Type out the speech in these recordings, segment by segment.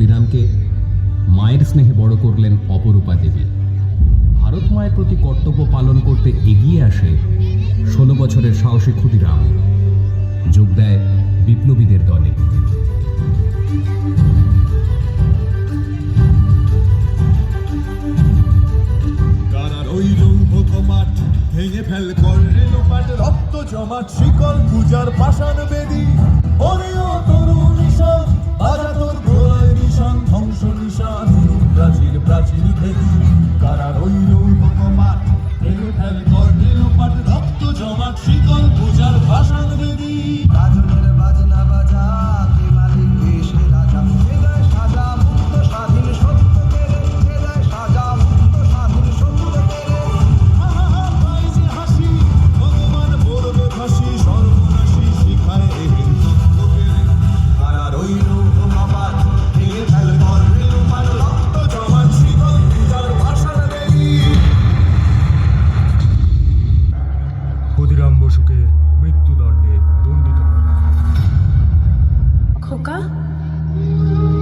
ক্ষুদিরামকে মায়ের স্নেহে বড় করলেন অপরূপা দেবী। ভারত মায়ের প্রতি কর্তব্য পালন করতে এগিয়ে আসে ষোলো বছরের সাহসী ক্ষুদিরাম। যোগ দেয় বিপ্লবীদের দলে। ভেঙে ফেল করলে রক্ত জমাট, শিকল পূজার পাষাণ বেদি। ওরে তরুণ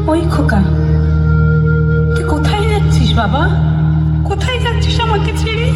ওই খোকা তুই কোথায় যাচ্ছিস বাবা? কোথায় যাচ্ছিস আমাকে ছেড়ে?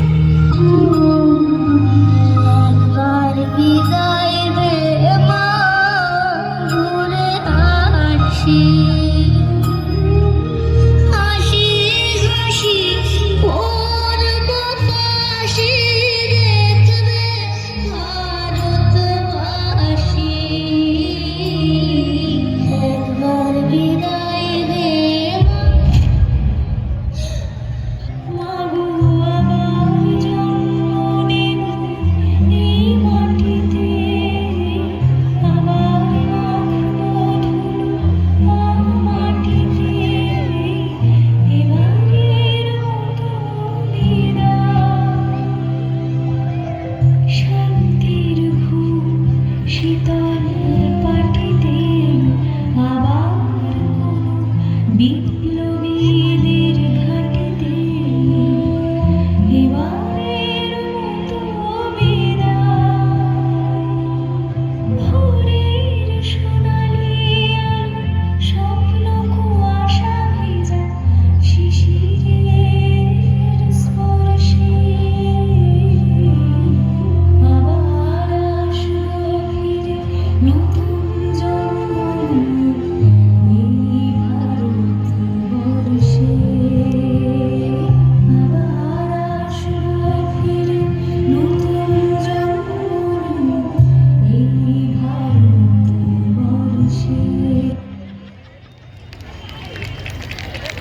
ಕಿರಿದೆ